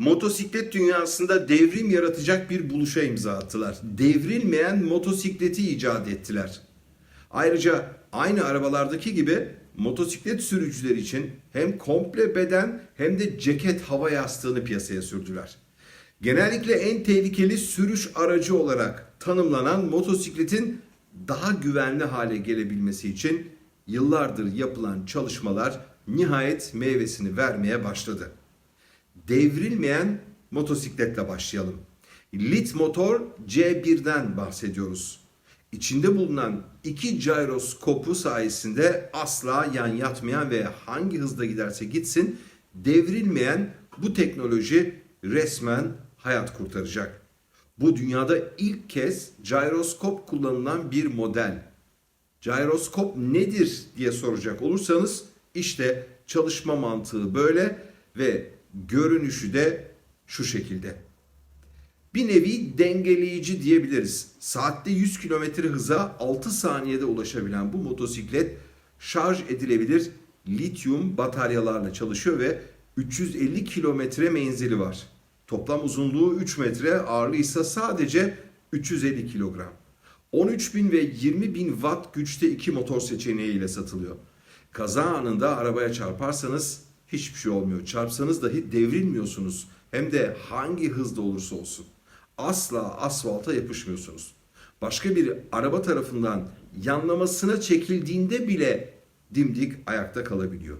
motosiklet dünyasında devrim yaratacak bir buluşa imza attılar. Devrilmeyen motosikleti icat ettiler. Ayrıca aynı arabalardaki gibi motosiklet sürücüleri için hem komple beden hem de ceket hava yastığını piyasaya sürdüler. Genellikle en tehlikeli sürüş aracı olarak tanımlanan motosikletin daha güvenli hale gelebilmesi için yıllardır yapılan çalışmalar nihayet meyvesini vermeye başladı. Devrilmeyen motosikletle başlayalım. Lit motor C1'den bahsediyoruz. İçinde bulunan iki gyroskopu sayesinde asla yan yatmayan ve hangi hızda giderse gitsin devrilmeyen bu teknoloji resmen hayat kurtaracak. Bu dünyada ilk kez gyroskop kullanılan bir model. Gyroskop nedir diye soracak olursanız işte çalışma mantığı böyle ve görünüşü de şu şekilde. Bir nevi dengeleyici diyebiliriz. Saatte 100 km hıza 6 saniyede ulaşabilen bu motosiklet şarj edilebilir lityum bataryalarla çalışıyor ve 350 kilometre menzili var. Toplam uzunluğu 3 metre, ağırlığı ise sadece 350 kilogram. 13.000 ve 20.000 watt güçte iki motor seçeneğiyle satılıyor. Kaza anında arabaya çarparsanız hiçbir şey olmuyor. Çarpsanız dahi devrilmiyorsunuz. Hem de hangi hızda olursa olsun. Asla asfalta yapışmıyorsunuz. Başka bir araba tarafından yanlamasına çekildiğinde bile dimdik ayakta kalabiliyor.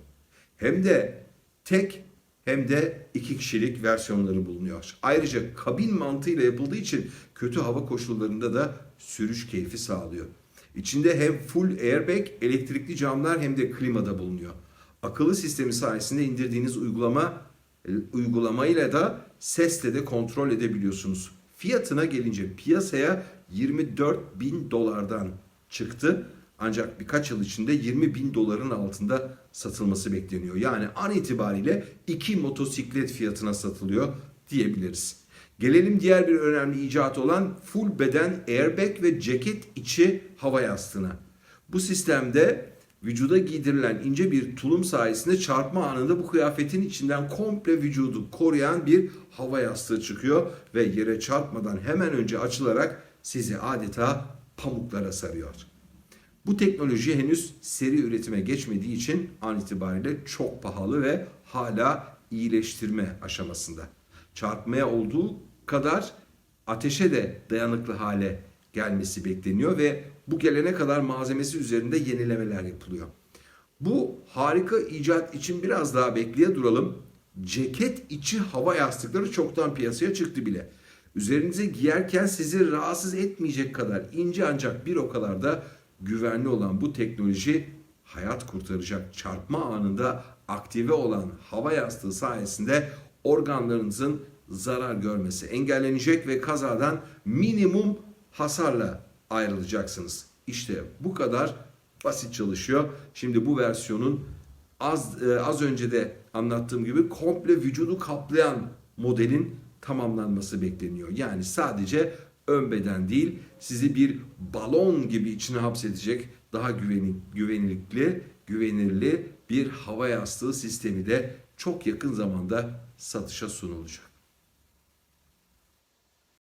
Hem de tek hem de iki kişilik versiyonları bulunuyor. Ayrıca kabin mantığıyla yapıldığı için kötü hava koşullarında da sürüş keyfi sağlıyor. İçinde hem full airbag, elektrikli camlar hem de klimada bulunuyor. Akıllı sistemi sayesinde indirdiğiniz uygulama e, uygulamayla da sesle de kontrol edebiliyorsunuz. Fiyatına gelince piyasaya 24 bin dolardan çıktı. Ancak birkaç yıl içinde 20 bin doların altında satılması bekleniyor. Yani an itibariyle iki motosiklet fiyatına satılıyor diyebiliriz. Gelelim diğer bir önemli icat olan full beden airbag ve ceket içi hava yastığına. Bu sistemde vücuda giydirilen ince bir tulum sayesinde çarpma anında bu kıyafetin içinden komple vücudu koruyan bir hava yastığı çıkıyor ve yere çarpmadan hemen önce açılarak sizi adeta pamuklara sarıyor. Bu teknoloji henüz seri üretime geçmediği için an itibariyle çok pahalı ve hala iyileştirme aşamasında. Çarpmaya olduğu kadar ateşe de dayanıklı hale gelmesi bekleniyor ve bu gelene kadar malzemesi üzerinde yenilemeler yapılıyor. Bu harika icat için biraz daha bekleye duralım. Ceket içi hava yastıkları çoktan piyasaya çıktı bile. Üzerinize giyerken sizi rahatsız etmeyecek kadar ince ancak bir o kadar da güvenli olan bu teknoloji hayat kurtaracak. Çarpma anında aktive olan hava yastığı sayesinde organlarınızın zarar görmesi engellenecek ve kazadan minimum hasarla ayrılacaksınız. İşte bu kadar basit çalışıyor. Şimdi bu versiyonun az e, az önce de anlattığım gibi komple vücudu kaplayan modelin tamamlanması bekleniyor. Yani sadece ön beden değil, sizi bir balon gibi içine hapsedecek daha güveni, güvenlikli, güvenirli bir hava yastığı sistemi de çok yakın zamanda satışa sunulacak.